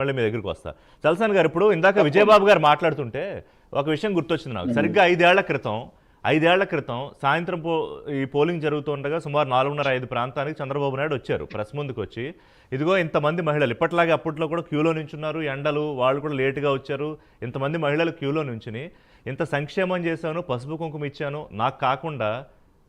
మళ్ళీ మీ దగ్గరికి వస్తా. చల్సాన్ గారు ఇప్పుడు ఇందాక విజయబాబు గారు మాట్లాడుతుంటే ఒక విషయం గుర్తొచ్చింది నాకు. సరిగ్గా ఐదేళ్ళ క్రితం ఐదేళ్ళ క్రితం సాయంత్రం పో ఈ పోలింగ్ జరుగుతుండగా సుమారు నాలుగున్నర ఐదు ప్రాంతానికి చంద్రబాబు నాయుడు వచ్చారు ప్రెస్ ముందుకు వచ్చి. ఇదిగో ఇంతమంది మహిళలు ఇప్పట్లాగే అప్పట్లో కూడా క్యూలో నించున్నారు ఎండలు వాళ్ళు కూడా లేటుగా వచ్చారు. ఇంతమంది మహిళలు క్యూలో నుంచుని ఇంత సంక్షేమం చేశాను పసుపు కుంకుమ ఇచ్చాను. నాకు కాకుండా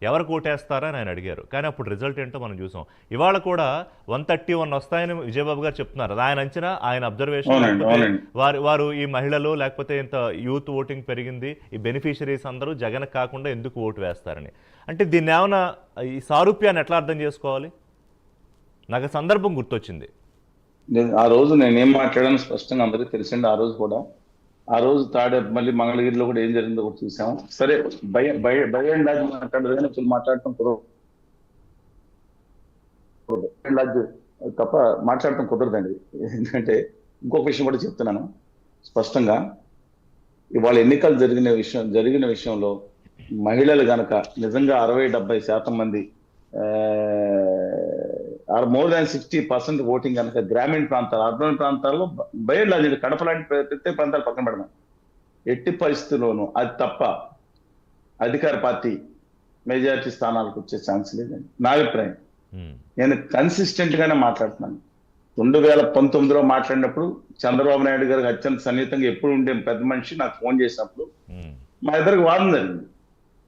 ఎవరు కోటేస్తారా అని ఆయన అడిగారు. కానీ అప్పుడు రిజల్ట్ ఏంటో మనం చూసాం. ఇవాళ కూడా వన్ థర్టీ వన్ వస్తాయని విజయబాబు గారు చెప్తున్నారు. ఆయన అంచనా ఆయన అబ్జర్వేషన్. వారు వారు ఈ మహిళలు లేకపోతే ఇంత యూత్ ఓటింగ్ పెరిగింది. ఈ బెనిఫిషరీస్ అందరూ జగన్ కాకుండా ఎందుకు ఓటు వేస్తారని. అంటే దీన్ని ఏమైనా ఈ సారూప్యాన్ని ఎట్లా అర్థం చేసుకోవాలి? నాకు సందర్భం గుర్తొచ్చింది. ఆ రోజు నేను మాట్లాడాను స్పష్టంగా అందరికీ తెలిసింది. ఆ రోజు కూడా ఆ రోజు తాడే మళ్ళీ మంగళగిరిలో కూడా ఏం జరిగిందో కూడా చూసాము. సరే భయ భయ భయం లాజ్ మాట్లాడదు కానీ అసలు మాట్లాడటం కుదరదు. లాజ్ తప్ప మాట్లాడటం కుదరదండి. ఎందుకంటే ఇంకొక విషయం కూడా చెప్తున్నాను స్పష్టంగా. ఇవాళ ఎన్నికలు జరిగిన విషయం జరిగిన విషయంలో మహిళలు గనక నిజంగా అరవై డెబ్బై శాతం మంది are more than sixty percent voting కనుక గ్రామీణ ప్రాంతాలు అర్బన్ ప్రాంతాల్లో బయలు కడప లాంటి ప్ర- ప్రత్యేక ప్రాంతాలు పక్కన పెడదాం. ఎట్టి పరిస్థితుల్లోనూ అది తప్ప అధికార పార్టీ మెజారిటీ స్థానాలకు వచ్చే ఛాన్స్ లేదండి నా అభిప్రాయం. నేను కన్సిస్టెంట్ గానే మాట్లాడుతున్నాను. రెండు వేల పంతొమ్మిదిలో మాట్లాడినప్పుడు చంద్రబాబు నాయుడు గారికి అత్యంత సన్నిహితంగా ఎప్పుడు ఉండే పెద్ద మనిషి నాకు ఫోన్ చేసినప్పుడు మా ఇద్దరికి వాదన జరిగింది.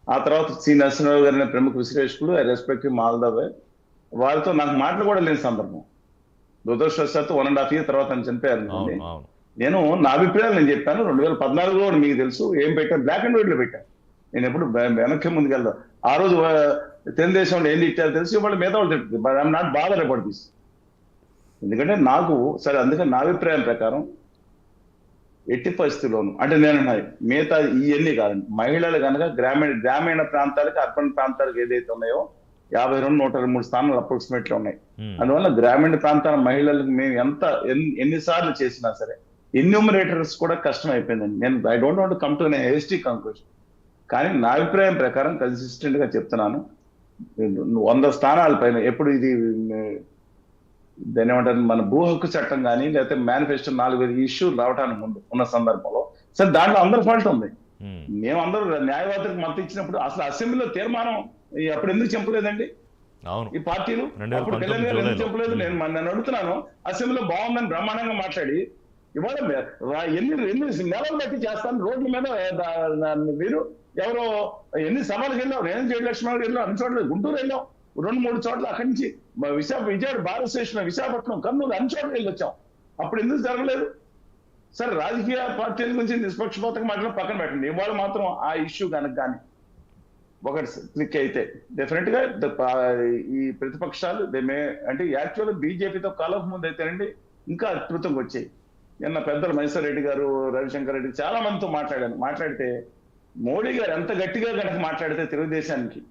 ఆ తర్వాత సి నరసింహరావు గారిని ప్రముఖ విశ్లేషకులు ఐ రెస్పెక్ట్ మాల్ ద వే వారితో నాకు మాటలు కూడా లేని సందర్భం. దురదృష్టవశాత్తు వన్ అండ్ హాఫ్ ఇయర్ తర్వాత ఆయన చనిపోయారు నేను నా అభిప్రాయాలు నేను చెప్పాను. రెండు వేల పద్నాలుగులో మీకు తెలుసు. ఏం పెట్టాను బ్లాక్ అండ్ వైట్లో పెట్టాను నేను ఎప్పుడు వెనక్కి ముందుకెళ్దాం ఆ రోజు ఆ, తెలుగుదేశంలో ఏం ఇచ్చారో తెలిసి. వాళ్ళు మీద వాళ్ళు బట్ ఐఎమ్ నాట్ బాధ రిపోర్ట్ తీసి ఎందుకంటే నాకు సరే అందుకని నా అభిప్రాయం ప్రకారం ఎట్టి పరిస్థితుల్లోనూ అంటే నేను మిగతా ఇవన్నీ కాదండి మహిళలు కనుక గ్రామీణ గ్రామీణ ప్రాంతాలకి అర్బన్ ప్రాంతాలకు ఏదైతే ఉన్నాయో యాభై రెండు నూట ఇరవై మూడు స్థానాలు అప్రాక్సిమేట్లీ ఉన్నాయి. ఉమ్, అందువల్ల గ్రామీణ ప్రాంతాల మహిళలకు మేము ఎంత ఎన్ని- ఎన్నిసార్లు చేసినా సరే ఎన్యూమరేటర్స్ కూడా కష్టం అయిపోయిందండి నేను I don't want come to hasty conclusion కానీ నా అభిప్రాయం ప్రకారం కన్సిస్టెంట్గా చెప్తున్నాను. వంద స్థానాల పైన ఎప్పుడు ఇది దాన్ని ఏమంటారు మన భూ హక్కు చట్టం కానీ లేకపోతే మేనిఫెస్టో నాలుగు ఇష్యూ రావడానికి ముందు ఉన్న సందర్భంలో సరే దాంట్లో అందరి ఫాల్ట్ ఉంది. ఉమ్, మేము అందరూ న్యాయవాదులకు మద్దతు ఇచ్చినప్పుడు అసలు అసెంబ్లీలో తీర్మానం అప్పుడు ఎందుకు చెప్పలేదండి? అవును. ఈ పార్టీలు? అప్పుడు కళ్యాణ్ గారు ఎందుకు. చెప్పలేదు? నేను మన- నేను అడుగుతున్నాను. అసెంబ్లీలో బాగుందని బ్రహ్మాండంగా మాట్లాడి ఇవాళ ఎన్ని ఎన్ని నెలలు బట్టి చేస్తాను? రోడ్ల మీద మీరు ఎవరో ఎన్ని సభలకు వెళ్ళాం నేను జైలు లక్ష్మణ్ వెళ్ళాం అన్ని చోట్ల గుంటూరు వెళ్ళాం రెండు మూడు చోట్ల అక్కడి నుంచి విశాఖ విజయవాడ భారత స్టేషన్ విశాఖపట్నం కర్నూలు అన్ని చోట్ల వెళ్ళి వచ్చాం. అప్పుడు ఎందుకు జరగలేదు? సరే రాజకీయ పార్టీల గురించి నిష్పక్షపాతంగా మాట్లాడి పక్కన పెట్టండి. ఇవాళ మాత్రం ఆ ఇష్యూ కనుక కానీ ఒకటి క్లిక్ అయితే. డెఫినెట్గా ఈ ప్రతిపక్షాలు దే మే అంటే యాక్చువల్ బీజేపీతో కలవ ముందు అయితేనండి ఇంకా అద్భుతంగా వచ్చాయి. నిన్న పెద్దలు మహేశ్వర్ రెడ్డి గారు రవిశంకర్ రెడ్డి చాలా మందితో మాట్లాడాను. మాట్లాడితే మోడీ గారు ఎంత గట్టిగా కనుక మాట్లాడితే తెలుగుదేశానికి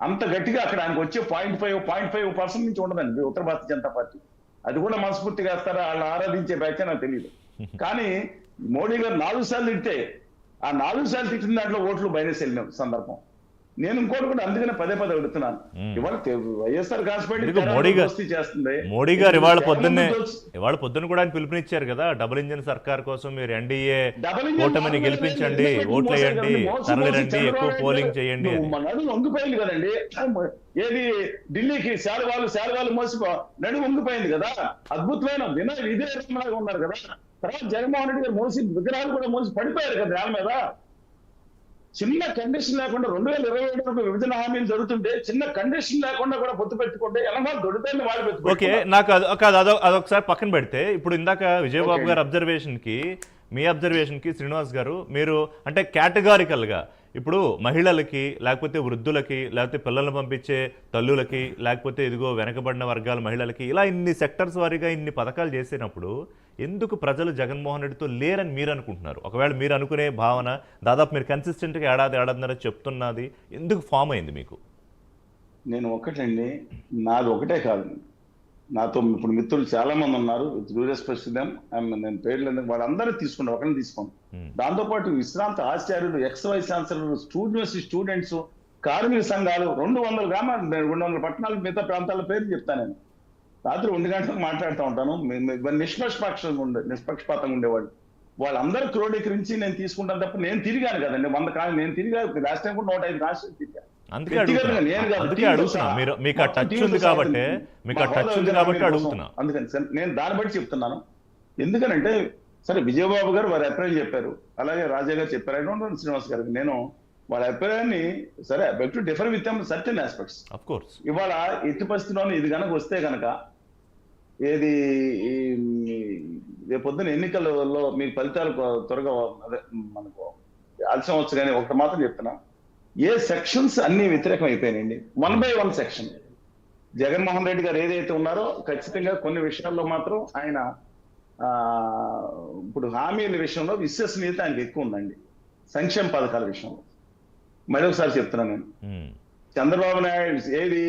అంత గట్టిగా అక్కడ ఆయనకు వచ్చే point five point five percent నుంచి ఉండదండి ఉత్తర భారతీయ జనతా పార్టీ. అది కూడా మనస్ఫూర్తిగా వేస్తారా వాళ్ళు ఆరాధించే బ్యాచ్ నాకు తెలియదు కానీ మోడీ గారు నాలుగు సార్లు తిడితే ఆ నాలుగు సార్లు తిట్టిన దాంట్లో ఓట్లు బయలుదేరి వెళ్ళిన సందర్భం. నేను ఇంకోటి కూడా అందుకనే పదే పదే అడుగుతున్నాను. ఇవాళ వైఎస్ఆర్ ఎందుకు? మోడీ చేస్తుంది. మోడీ గారు ఇవాళ పొద్దున్నే ఇవాళ పొద్దున్న కూడా ఆయన పిలుపునిచ్చారు కదా డబుల్ ఇంజిన్ సర్కార్ కోసం మీరు ఎన్డీఏ కాదు గెలిపించండి ఓట్లు వేయండి తరలిరండి ఎక్కువ పోలింగ్ చేయండి నడుము వంగిపోయింది కదండి. ఏది ఢిల్లీకి శాలవాలు శాలవాలు మోసి నడుము వంగిపోయింది కదా. అద్భుతమైన వినయ విజయ రమణగా ఉన్నారు కదా. తర్వాత జగన్మోహన్ రెడ్డి గారు మోసి విగ్రహాలు కూడా మోసి పడిపోయారు కదా నేల మీద. చిన్న కండిషన్ లేకుండా రెండు వేల ఇరవై ఏడు వరకు విభజన హామీలు జరుగుతుంటే చిన్న కండిషన్ లేకుండా కూడా పొత్తు పెట్టుకుంటే ఎలా దొడిపోయిన వాళ్ళు. ఓకే నాకు అదొకసారి పక్కన పెడితే ఇప్పుడు ఇందాక విజయబాబు. గారు అబ్జర్వేషన్కి మీ అబ్జర్వేషన్కి శ్రీనివాస్ గారు మీరు అంటే కేటగారికల్గా ఇప్పుడు మహిళలకి లేకపోతే వృద్ధులకి లేకపోతే పిల్లల్ని పంపించే తల్లులకి లేకపోతే ఇదిగో వెనకబడిన వర్గాల మహిళలకి ఇలా ఇన్ని సెక్టర్స్ వారీగా ఇన్ని పథకాలు చేసినప్పుడు ఎందుకు ప్రజలు జగన్మోహన్ రెడ్డితో లేరని మీరు అనుకుంటున్నారు? ఒకవేళ మీరు అనుకునే భావన దాదాపు మీరు కన్సిస్టెంట్గా ఏడాది ఏడాదిన్నర చెప్తున్నది ఎందుకు ఫామ్ అయింది మీకు? నేను ఒకటండి. నాది ఒకటే కాదు. నాతో ఇప్పుడు మిత్రులు చాలా మంది ఉన్నారు నేను పేర్లు ఎందుకు వాళ్ళందరూ తీసుకున్నాను ఒకరిని తీసుకోండి Hmm. దాంతో పాటు విశ్రాంత ఆచార్యులు ఎక్స్ వైస్ ఛాన్సలర్లు యూనివర్సిటీ స్టూడెంట్స్ కార్మిక సంఘాలు రెండు వందల గ్రామాలు రెండు వందల పట్టణాలు మిగతా ప్రాంతాల పేర్లు చెప్తాను నేను. రాత్రి ఒంటి గంటలకు మాట్లాడుతూ ఉంటాను. నిష్పక్షపాతంగా ఉండే నిష్పక్షపాతంగా ఉండేవాళ్ళు. వాళ్ళందరూ క్రోడీకరించి నేను తీసుకుంటాను తప్ప నేను తిరిగాను కదండి. వంద కాదు నేను తిరిగా లాస్ట్ టైం కూడా నూట ఐదు రాష్ట్రాలు తిరిగాను. అందుకే అడుగుతున్నా. అందుకే అడుగుతున్నా. మీరు మీకు ఆ టచ్ ఉంది కాబట్టి. మీకు ఆ టచ్ ఉంది కాబట్టి అడుగుతున్నా. అందుకని సార్ నేను దాన్ని బట్టి చెప్తున్నాను. ఎందుకనంటే సరే విజయబాబు గారు వారి అభిప్రాయం చెప్పారు. అలాగే రాజా గారు చెప్పారు. ఐ డోంట్ శ్రీనివాస్ గారికి నేను వాళ్ళ అభిప్రాయాన్ని సరే beg to differ with certain aspects of course ఇవాళ ఎట్టి పరిస్థితిలోనూ ఇది కనుక వస్తే కనుక ఏది ఈ రేపు పొద్దున ఎన్నికలలో మీ ఫలితాలు త్వరగా అదే మనకు ఆలస్యం వచ్చు కానీ ఒకటి మాత్రం చెప్తున్నా. ఏ సెక్షన్స్ అన్ని వ్యతిరేకం అయిపోయినాయండి one by one section Jaganmohan Reddy గారు ఏదైతే ఉన్నారో ఖచ్చితంగా కొన్ని విషయాల్లో మాత్రం ఆయన ఇప్పుడు హామీల విషయంలో విశ్వసనీయత ఆయనకి ఎక్కువ ఉందండి. సంక్షేమ పథకాల విషయంలో. మళ్ళీ ఒకసారి చెప్తున్నాను నేను చంద్రబాబు నాయుడు ఏది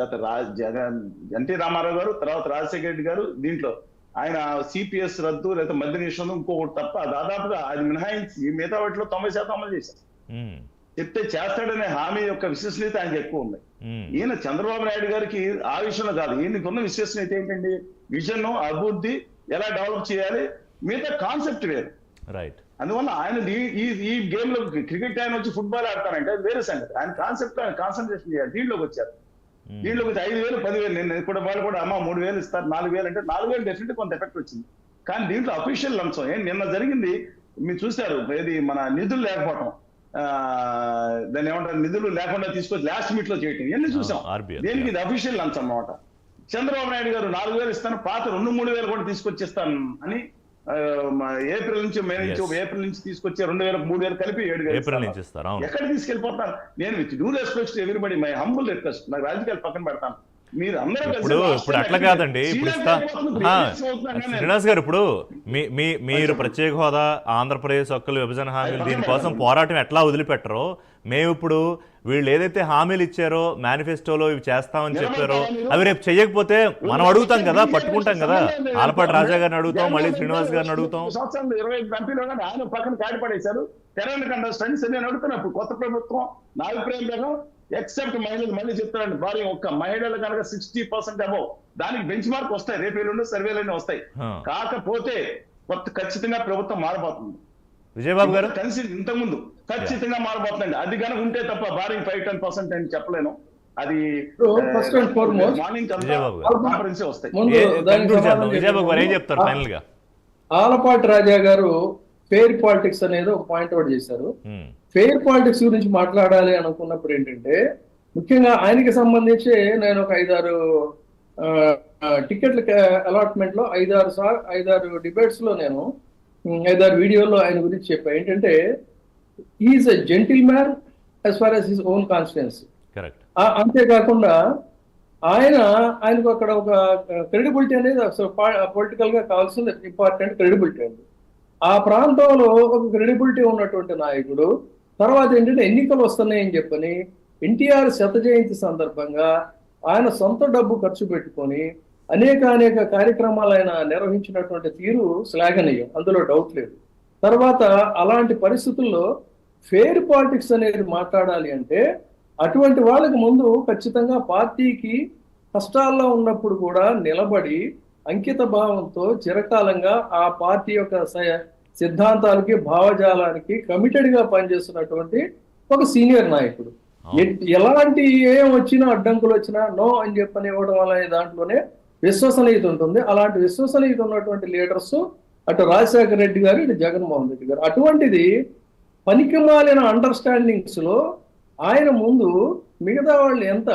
గత రా జగన్ ఎన్టీ రామారావు గారు తర్వాత రాజశేఖర రెడ్డి గారు దీంట్లో ఆయన సిపిఎస్ రద్దు లేదా మధ్య నిషేధం ఇంకొకటి తప్ప దాదాపుగా అది మినహాయించి మిగతా వాటిలో తొంభై శాతం అమలు చేశారు. చెప్తే చేస్తాడనే హామీ యొక్క విశ్వసనీయత ఆయనకి ఎక్కువ ఉంది. ఈయన చంద్రబాబు నాయుడు గారికి ఆ విషయంలో కాదు. ఈయనకు ఉన్న విశ్వసనీయత ఏంటండి? విజన్ అభివృద్ధి ఎలా డెవలప్ చేయాలి? మిగతా కాన్సెప్ట్ వేరు. రైట్ అందువల్ల ఆయన ఈ- గేమ్లో క్రికెట్ ఆయన వచ్చి ఫుట్బాల్ ఆడతానంటే అది వేరే సంగతి. ఆయన కాన్సెప్ట్ ఆయన కాన్సన్ట్రేషన్ చేయాలి. దీంట్లోకి వచ్చారు. దీంట్లోకి వచ్చి ఐదు వేలు పదివేలు నేను కూడా వాళ్ళు కూడా అమ్మ మూడు వేలు ఇస్తారు నాలుగు వేలు అంటే నాలుగు వేలు డెఫినెట్ కొంత ఎఫెక్ట్ వచ్చింది. కానీ దీంట్లో అఫీషియల్ లంచం. ఏం నిన్న జరిగింది? మీరు చూశారు ఏది మన నిధులు లేకపోవటం. దాన్ని ఏమంటారు నిధులు లేకుండా తీసుకొచ్చి లాస్ట్ మీట్లో చేయటం ఇవన్నీ చూసాం. దేనికి ఇది అఫీషియల్ లంచం అన్నమాట చంద్రబాబు నాయుడు గారు నాలుగు వేలు ఇస్తాను పాత రెండు మూడు వేలు కూడా తీసుకొచ్చిస్తాను అని ఆ, మా ఏప్రిల్ నుంచి మే నుంచి. ఏప్రిల్ నుంచి తీసుకొచ్చే రెండు వేలు మూడు వేలు కలిపి ఏడు వేలు ఇస్తాను. ఎక్కడ తీసుకెళ్ళిపోతాను నేను with due respect everybody my humble request నాకు రాజకీయాలు పక్కన పెడతాను ఇప్పుడు ఇప్పుడు అట్లా కాదండి. ఇప్పుడు? శ్రీనివాస్ గారు ఇప్పుడు మీ మీ మీరు ప్రత్యేక హోదా ఆంధ్రప్రదేశ్ హక్కులు విభజన హామీలు దీనికోసం పోరాటం ఎట్లా వదిలిపెట్టరో మేము ఇప్పుడు వీళ్ళు ఏదైతే హామీలు ఇచ్చారో మేనిఫెస్టోలో ఇవి చేస్తామని చెప్పారో అవి రేపు చెయ్యకపోతే మనం అడుగుతాం కదా పట్టుకుంటాం కదా. ఆలపాటి రాజా గారిని అడుగుతాం మళ్ళీ శ్రీనివాస్ గారిని అడుగుతాం. ఇరవై ఎంపీలు ఆయన పక్కన కండస్టెంట్స్ నేను అడుగుతున్నా ఇప్పుడు కొత్త ప్రభుత్వం నా అభిప్రాయం ఎక్సెప్ట్ మహిళలు మళ్ళీ చెప్తారండి భారీ ఒక్క మహిళలు కనుక సిక్స్టీ పర్సెంట్ అబౌవ్ దానికి బెంచ్ మార్క్ వస్తాయి రేపు ఎల్లుండి సర్వేలన్నీ వస్తాయి. కాకపోతే కొత్త ఖచ్చితంగా ప్రభుత్వం మారబోతుంది. విజయబాబు గారు? కలిసి ఇంతకుముందు ఖచ్చితంగా మారబోతుందండి. అది కనుక ఉంటే తప్ప భారీ ఫైవ్ టెన్ పర్సెంట్ అని చెప్పలేను. అది మార్నింగ్ వస్తాయి. విజయబాబు గారు ఏం చెప్తారు ఆ- ఫైనల్గా ఆలపాటి రాజా గారు ఫెయిర్ పాలిటిక్స్ అనేది ఒక పాయింట్ అవుట్ చేశారు. ఫెయిర్ పాలిటిక్స్ గురించి మాట్లాడాలి అనుకున్నప్పుడు ఏంటంటే ముఖ్యంగా ఆయనకి సంబంధించి నేను ఒక ఐదారు టికెట్ల అలాట్మెంట్లో ఐదారు సార్ ఐదారు డిబేట్స్లో నేను ఐదారు వీడియోలో ఆయన గురించి చెప్పా. ఏంటంటే is a gentleman as far as his own constituency అంతేకాకుండా ఆయన ఆయనకు అక్కడ ఒక క్రెడిబిలిటీ అనేది అసలు పొలిటికల్గా కావాల్సిన ఇంపార్టెంట్ క్రెడిబిలిటీ అండి. ఆ ప్రాంతంలో ఒక క్రెడిబిలిటీ ఉన్నటువంటి నాయకుడు తర్వాత ఏంటంటే ఎన్నికలు వస్తున్నాయని చెప్పని ఎన్టీఆర్ శత జయంతి సందర్భంగా ఆయన సొంత డబ్బు ఖర్చు పెట్టుకొని అనేక అనేక కార్యక్రమాలు ఆయన నిర్వహించినటువంటి తీరు శ్లాఘనీయం. అందులో డౌట్ లేదు. తర్వాత అలాంటి పరిస్థితుల్లో ఫెయిర్ పాలిటిక్స్ అనేది మాట్లాడాలి అంటే అటువంటి వాళ్ళకి ముందు ఖచ్చితంగా పార్టీకి కష్టాల్లో ఉన్నప్పుడు కూడా నిలబడి అంకిత భావంతో చిరకాలంగా ఆ పార్టీ యొక్క సిద్ధాంతాలకి భావజాలానికి కమిటెడ్గా పనిచేస్తున్నటువంటి ఒక సీనియర్ నాయకుడు. ఎలాంటి ఏం వచ్చినా అడ్డంకులు వచ్చినా నో అని చెప్పని ఇవ్వడం అనే దాంట్లోనే విశ్వసనీయత ఉంటుంది. అలాంటి విశ్వసనీయత ఉన్నటువంటి లీడర్స్ అటు రాజశేఖర రెడ్డి గారు ఇటు జగన్మోహన్ రెడ్డి గారు. అటువంటిది పనికిమాలిన అండర్స్టాండింగ్స్లో ఆయన ముందు మిగతా వాళ్ళు ఎంత?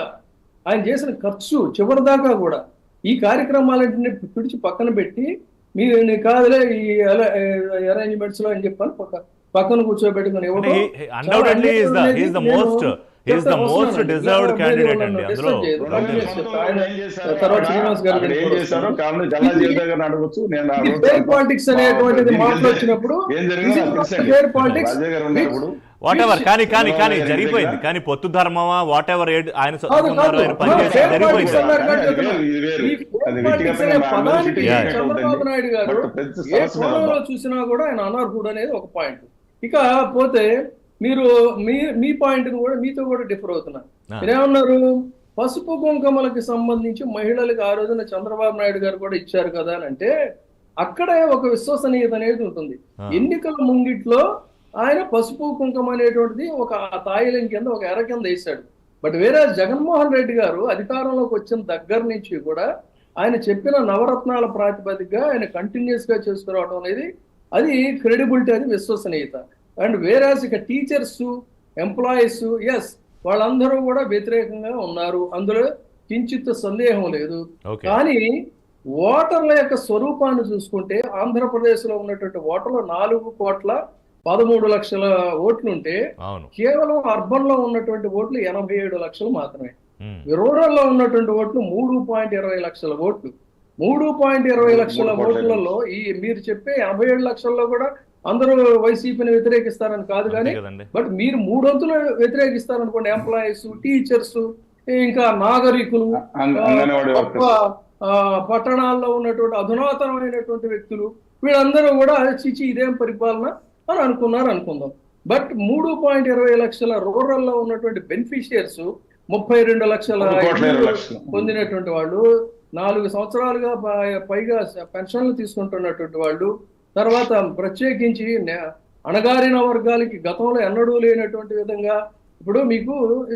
ఆయన చేసిన ఖర్చు చివరి దాకా కూడా ఈ కార్యక్రమాలన్నింటినీ పిడిచి పక్కన పెట్టి మీరు నీ కాదులే ఈ అరేంజ్మెంట్స్లో అని చెప్పని పక్క- పక్కన కూర్చోబెట్టుకుని పాలిటిక్స్ అనేటువంటిది దీనికి వాట్ ఎవర్ కానీ కానీ కానీ జరిగిపోయింది. కానీ పొత్తు ధర్మమా? వాట్ ఎవర్ ఆయన. చూసినా కూడా ఆయన అనర్హుడు అనేది ఒక పాయింట్ ఇక పోతే మీరు మీ మీ పాయింట్ కూడా మీతో కూడా డిఫర్ అవుతున్నారు Ah. మీరేమన్నారు? పసుపు కుంకుమలకు సంబంధించి మహిళలకు ఆ రోజున చంద్రబాబు నాయుడు గారు కూడా ఇచ్చారు కదా అని అంటే అక్కడే ఒక విశ్వసనీయత అనేది ఉంటుంది. ఎన్నికల ముంగిట్లో ఆయన పసుపు కుంకుమ అనేటువంటిది ఒక తాయిలం కింద ఒక ఎర కింద వేశాడు. బట్ వేరే జగన్మోహన్ రెడ్డి గారు అధికారంలోకి వచ్చిన దగ్గర నుంచి కూడా ఆయన చెప్పిన నవరత్నాల ప్రాతిపదికగా ఆయన కంటిన్యూస్గా చేసుకురావడం అనేది అది క్రెడిబిలిటీ అది విశ్వసనీయత. అండ్ వేరే ఇక టీచర్స్ ఎంప్లాయీస్ ఎస్ వాళ్ళందరూ కూడా వ్యతిరేకంగా ఉన్నారు. అందులో కించిత్ సందేహం లేదు. కానీ ఓటర్ల యొక్క స్వరూపాన్ని చూసుకుంటే ఆంధ్రప్రదేశ్లో ఉన్నటువంటి ఓటర్లు నాలుగు కోట్ల పదమూడు లక్షల ఓట్లు ఉంటే కేవలం అర్బన్లో ఉన్నటువంటి ఓట్లు ఎనభై ఏడు లక్షలు మాత్రమే. రూరల్లో ఉన్నటువంటి ఓట్లు మూడు పాయింట్ ఇరవై లక్షల ఓట్లు. మూడు పాయింట్ ఇరవై లక్షల ఓట్లలో ఈ మీరు చెప్పే ఎనభై ఏడు లక్షల్లో కూడా అందరూ వైసీపీని వ్యతిరేకిస్తారని కాదు కానీ బట్ మీరు మూడొంతులు వ్యతిరేకిస్తారనుకోండి ఎంప్లాయీస్ టీచర్స్ ఇంకా నాగరికులు పట్టణాల్లో ఉన్నటువంటి అధునాతనమైనటువంటి వ్యక్తులు వీళ్ళందరూ కూడా చిచి ఇదేం పరిపాలన? అని అనుకున్నారు అనుకుందాం బట్ మూడు పాయింట్ ఇరవై లక్షల రూరల్లో ఉన్నటువంటి బెనిఫిషియర్స్ ముప్పై రెండు లక్షల. పొందినటువంటి వాళ్ళు నాలుగు సంవత్సరాలుగా పైగా పెన్షన్లు తీసుకుంటున్నటువంటి వాళ్ళు తర్వాత ప్రత్యేకించి అణగారిన వర్గాలకి గతంలో ఎన్నడూ లేనటువంటి విధంగా ఇప్పుడు మీకు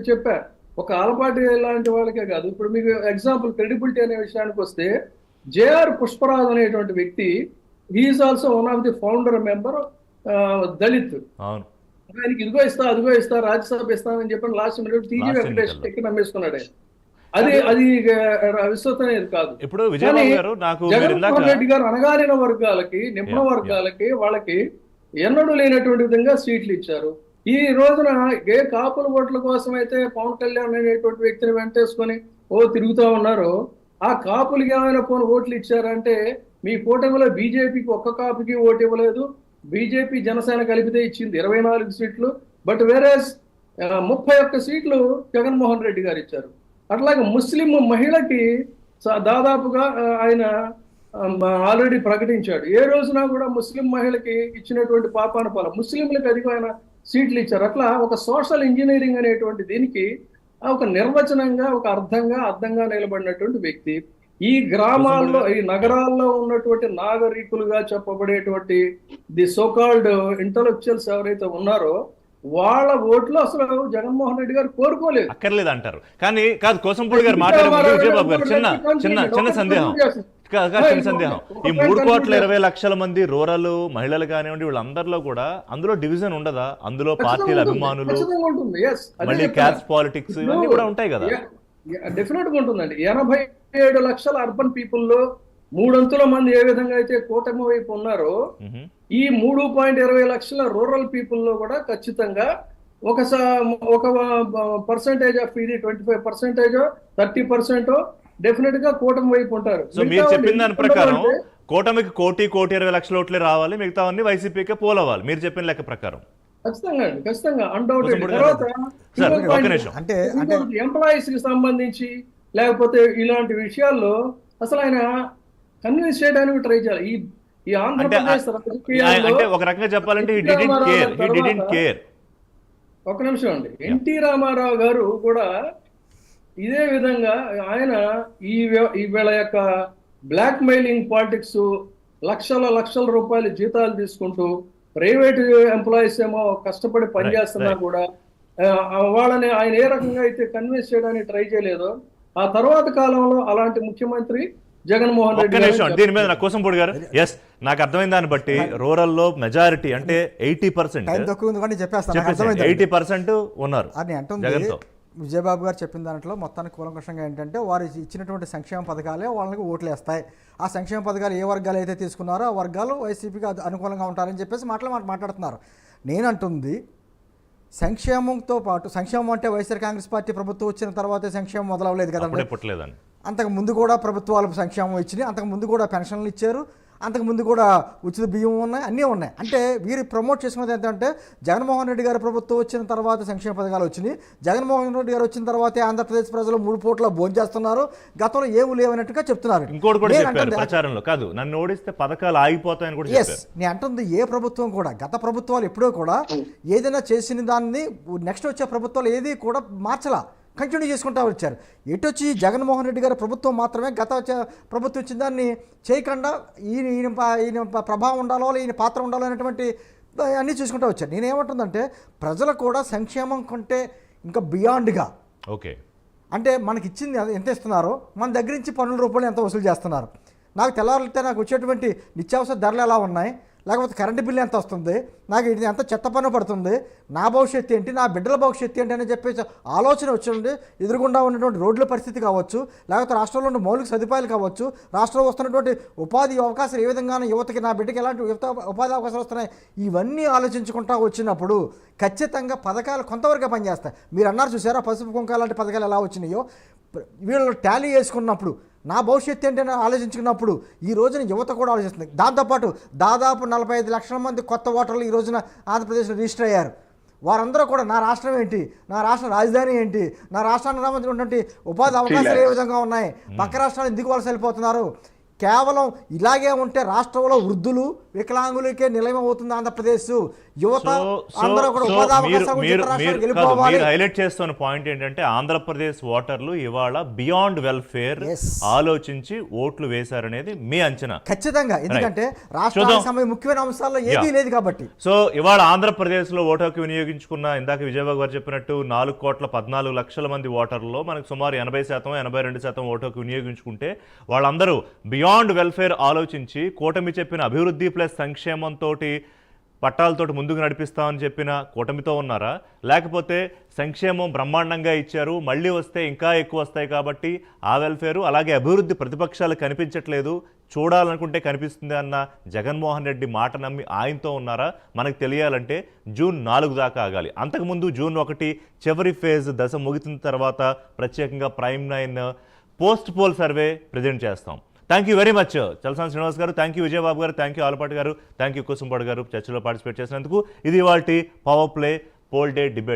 చెప్పా ఒక ఆలపాటి లాంటి వాళ్ళకే కాదు ఇప్పుడు మీకు ఎగ్జాంపుల్ క్రెడిబిలిటీ అనే విషయానికి వస్తే జేఆర్ పుష్పరాజ్ అనేటువంటి వ్యక్తి he's also one of the founder member Dalit. అవును. ఆయనకి ఇదిగో ఇస్తా అదిగో ఇస్తా రాజ్యసభ ఇస్తానని చెప్పి లాస్ట్ మినిట్ టీజీ వెంకటేష్. ఎక్కి నమ్మేసుకున్నాడు ఆయన. అది అది విశ్వసనీయత కాదు. ఇప్పుడు గారు నాకు జగన్మోహన్ రెడ్డి గారు అణగారిన వర్గాలకి నిమ్న Yeah, వర్గాలకి వాళ్ళకి ఎన్నడూ లేనటువంటి విధంగా సీట్లు ఇచ్చారు. ఈ రోజున ఏ కాపుల ఓట్ల కోసం అయితే పవన్ కళ్యాణ్ అనేటువంటి వ్యక్తిని వెంటేసుకొని ఓ తిరుగుతా ఉన్నారో ఆ కాపులకి ఏమైనా పోని ఓట్లు ఇచ్చారంటే మీ కూటమిలో బీజేపీకి ఒక్క కాపుకి ఓటు ఇవ్వలేదు బీజేపీ జనసేన కలిపితే ఇచ్చింది ఇరవై నాలుగు సీట్లు బట్ వేరే ముప్పై ఒక్క సీట్లు జగన్మోహన్ రెడ్డి గారు ఇచ్చారు. అట్లాగే ముస్లిం మహిళకి దాదాపుగా ఆయన ఆల్రెడీ ప్రకటించాడు. ఏ రోజున కూడా ముస్లిం మహిళకి ఇచ్చినటువంటి పాపాన పాల ముస్లింలకు అధికమైన సీట్లు ఇచ్చారు. అట్లా ఒక సోషల్ ఇంజనీరింగ్ అనేటువంటి దీనికి ఒక నిర్వచనంగా ఒక అర్థంగా అర్థంగా నిలబడినటువంటి వ్యక్తి ఈ గ్రామాల్లో ఈ నగరాల్లో ఉన్నటువంటి నాగరికులుగా చెప్పబడేటువంటి ది సోకాల్డ్ ఇంటలెక్చువల్స్ ఎవరైతే ఉన్నారో వాళ్ళ ఓట్లు అసలు జగన్మోహన్ రెడ్డి గారు కోరుకోలేదు. అక్కర్లేదు అంటారు కానీ కాదు కోసంపూడి గారు మాట్లాడే ముందు విజయబాబు గారు చిన్న చిన్న చిన్న సందేహం. చిన్న సందేహం. ఈ మూడు కోట్ల ఇరవై లక్షల మంది రూరల్ మహిళలు కానివ్వండి వీళ్ళందరిలో కూడా అందులో డివిజన్ ఉండదా? అందులో పార్టీల అభిమానులు మళ్ళీ క్యాస్ట్ పాలిటిక్స్ ఇవన్నీ కూడా ఉంటాయి కదా. డెఫినెట్గా ఉంటుందండి. ఎనభై ఏడు లక్షల అర్బన్ పీపుల్లో మూడొంతుల మంది ఏ విధంగా అయితే కూటమి వైపు ఉన్నారో. ఈ మూడు పాయింట్ ఇరవై లక్షల రూరల్ పీపుల్లో కూడా ఖచ్చితంగా ఒక ఒక పర్సంటేజ్ ఆఫ్ ఇది twenty five percentage thirty percent డెఫినెట్గా కూటమి వైపు ఉంటారు. సో మీరు మిగతా చెప్పిన దాని ప్రకారం కూటమికి కోటి కోటి ఇరవై లక్షల ఓట్లే రావాలి మిగతావన్నీ వైసీపీకే పోలవాలి. మీరు చెప్పిన లెక్క ప్రకారం. ఖచ్చితంగా అండి ఖచ్చితంగా అన్డౌటెడ్ తర్వాత అంటే ఎంప్లాయీస్కి సంబంధించి లేకపోతే ఇలాంటి విషయాల్లో అసలు ఆయన కన్విన్స్ చేయడానికి ట్రై చేయాలి. ఈ ఈ ఆంధ్రప్రదేశ్ ఆ- రాజకీయాల్లో అంటే ఒక రకంగా చెప్పాలంటే కేర్ ఈ డిడెంట్ కేర్ ఒక నిమిషం అండి. ఎన్టీ రామారావు గారు కూడా ఇదే విధంగా ఆయన ఈ వే- ఈ వీళ్ళ యొక్క బ్లాక్ మెయిలింగ్ పాలిటిక్స్ లక్షల లక్షల రూపాయల జీతాలు తీసుకుంటూ ప్రైవేట్ ఎంప్లాయీస్ ఏమో కష్టపడి పనిచేస్తున్నా. కూడా వాళ్ళని ఆయన ఏ రకంగా అయితే కన్విన్స్ చేయడానికి ట్రై చేయలేదో ఆ తర్వాత కాలంలో అలాంటి ముఖ్యమంత్రి జగన్మోహన్ రెడ్డి నిమిషం దీని మీద నా కోసంపూడి గారు. ఎస్ నాకు అర్థమైన దాన్ని బట్టి రూరల్లో మెజారిటీ అంటే ఎయిటీ పర్సెంట్ ఎయిటీ పర్సెంట్ ఉన్నారు అని అంటుంది జగన్తో. విజయబాబు గారు చెప్పిన దాంట్లో మొత్తానికి కూలంకషంగా ఏంటంటే వారు ఇచ్చినటువంటి సంక్షేమ పథకాలే వాళ్ళకి ఓట్లు వేస్తాయి. ఆ సంక్షేమ పథకాలు ఏ వర్గాలు అయితే తీసుకున్నారో ఆ వర్గాలు వైసీపీకి అను- అనుకూలంగా ఉంటారని చెప్పేసి మాటలు మాట- మాట్లాడుతున్నారు. నేను అంటుంది సంక్షేమంతో పాటు సంక్షేమం అంటే వైఎస్ఆర్ కాంగ్రెస్ పార్టీ ప్రభుత్వం వచ్చిన తర్వాతే సంక్షేమం మొదలవలేదు పుట్టలేదండి అంతకు ముందు కూడా ప్రభుత్వాలు సంక్షేమం ఇచ్చినాయి అంతకు ముందు కూడా పెన్షన్లు ఇచ్చారు. అంతకు ముందు కూడా ఉచిత బియ్యం ఉన్నాయి అన్నీ ఉన్నాయి. అంటే వీరు ప్రమోట్ చేసుకున్నది ఏంటంటే జగన్మోహన్ రెడ్డి గారి ప్రభుత్వం వచ్చిన తర్వాత సంక్షేమ పథకాలు వచ్చినాయి. జగన్మోహన్ రెడ్డి గారు వచ్చిన తర్వాతే ఆంధ్రప్రదేశ్ ప్రజలు మూడు పూట్ల భోజనం చేస్తున్నారు. గతంలో ఏమి లేవన్నట్టుగా చెప్తున్నారు. ఇంకోటి కూడా చెప్పారు ప్రచారంలో. కాదు నన్ను ఓడిస్తే పథకాలు ఆగిపోతాయని కూడా ఎస్ నేను అంటుంది ఏ ప్రభుత్వం కూడా గత ప్రభుత్వాలు ఎప్పుడూ కూడా ఏదైనా చేసిన దాన్ని నెక్స్ట్ వచ్చే ప్రభుత్వాలు ఏది కూడా మార్చలా. కంటిన్యూ చేసుకుంటూ వచ్చారు. ఎటొచ్చి జగన్మోహన్ రెడ్డి గారి ప్రభుత్వం మాత్రమే గత ప్రభుత్వం ఇచ్చిన దాన్ని చేయకుండా ఈయన ఈయన ఈయన ప్రభావం ఉండాలో ఈయన పాత్ర ఉండాలో అనేటువంటి అన్నీ చూసుకుంటూ వచ్చారు. నేనేమంటుందంటే ప్రజలు కూడా సంక్షేమం కంటే ఇంకా బియాండ్గా ఓకే. అంటే మనకి ఇచ్చింది ఎంత ఇస్తున్నారో? మన దగ్గర నుంచి పన్నుల రూపాయలు ఎంత వసూలు చేస్తున్నారు? నాకు తెల్లవారితే నాకు వచ్చేటువంటి నిత్యావసర ధరలు ఎలా ఉన్నాయి? లేకపోతే కరెంటు బిల్లు ఎంత వస్తుంది? నాకు ఇది ఎంత చెత్త పన్ను పడుతుంది? నా భవిష్యత్తు ఏంటి? నా బిడ్డల భవిష్యత్తు ఏంటి అని చెప్పేసి ఆలోచన వచ్చింది ఎదురుగుండా ఉన్నటువంటి రోడ్ల పరిస్థితి కావచ్చు లేకపోతే రాష్ట్రంలో ఉన్న మౌలిక సదుపాయాలు కావచ్చు రాష్ట్రంలో వస్తున్నటువంటి ఉపాధి అవకాశాలు ఏ విధంగా యువతకి నా బిడ్డకి ఎలాంటి యువత ఉపాధి అవకాశాలు వస్తున్నాయి? ఇవన్నీ ఆలోచించుకుంటా వచ్చినప్పుడు ఖచ్చితంగా పథకాలు కొంతవరకు పనిచేస్తాయి. మీరు అన్నారు చూసారా? పసుపు కుంకాల లాంటి పథకాలు ఎలా వచ్చినాయో? వీళ్ళు టాలీ వేసుకున్నప్పుడు నా భవిష్యత్తు ఏంటని ఆలోచించుకున్నప్పుడు ఈ రోజున యువత కూడా ఆలోచిస్తుంది. దాంతోపాటు దాదాపు నలభై ఐదు లక్షల మంది కొత్త ఓటర్లు ఈ రోజున ఆంధ్రప్రదేశ్లో రిజిస్టర్ అయ్యారు. వారందరూ కూడా నా రాష్ట్రం ఏంటి? నా రాష్ట్ర రాజధాని ఏంటి? నా రాష్ట్రానికి సంబంధించినటువంటి ఉపాధి అవకాశాలు ఏ విధంగా ఉన్నాయి? పక్క రాష్ట్రాలు ఎందుకు వలస వెళ్ళిపోతున్నారు? కేవలం ఇలాగే ఉంటే రాష్ట్రంలో వృద్ధులు వికలాంగులకే నిలయం అవుతుంది ఆంధ్రప్రదేశ్ యువత అందరూ కూడా ఉపాధి హైలైట్ చేస్తున్న పాయింట్ ఏంటంటే ఆంధ్రప్రదేశ్ ఓటర్లు ఇవాళ బియాండ్ వెల్ఫేర్. ఆలోచించి ఓట్లు వేశారనేది మీ అంచనా ఖచ్చితంగా ఎందుకంటే రాష్ట్రానికి. సంబంధించిన ముఖ్యమైన అంశాల్లో ఏదీ. లేదు కాబట్టి సో ఇవాళ ఆంధ్రప్రదేశ్లో ఓటు హక్కు వినియోగించుకున్న ఇందాక విజయబాబు గారు చెప్పినట్టు నాలుగు కోట్ల పద్నాలుగు లక్షల మంది ఓటర్లలో మనకు సుమారు ఎనభై శాతం ఎనభై రెండు శాతం ఓటు హక్కు వినియోగించుకుంటే వాళ్ళందరూ బియాండ్ వెల్ఫేర్ ఆలోచించి కూటమి చెప్పిన అభివృద్ధి ప్లస్ సంక్షేమంతో పట్టాలతోటి ముందుకు నడిపిస్తామని చెప్పిన కూటమితో ఉన్నారా? లేకపోతే సంక్షేమం బ్రహ్మాండంగా ఇచ్చారు మళ్ళీ వస్తే ఇంకా ఎక్కువ వస్తాయి కాబట్టి ఆ వెల్ఫేరు అలాగే అభివృద్ధి ప్రతిపక్షాలు కనిపించట్లేదు చూడాలనుకుంటే కనిపిస్తుంది అన్న జగన్మోహన్ రెడ్డి మాట నమ్మి ఆయనతో ఉన్నారా? మనకు తెలియాలంటే జూన్ నాలుగు దాకా ఆగాలి. అంతకుముందు జూన్ ఒకటి చివరి ఫేజ్ దశ ముగిసిన తర్వాత ప్రత్యేకంగా prime nine post poll survey present చేస్తాం. Thank you very much Chalasani Srinivas గారు థ్యాంక్ యూ విజయబాబు గారు థ్యాంక్ యూ ఆలపాటి గారు థ్యాంక్ యూ కుసుంపాడు గారు చర్చలో పార్టిసిపేట్ చేసినందుకు ఇది వాళ్ళ power play poll day debate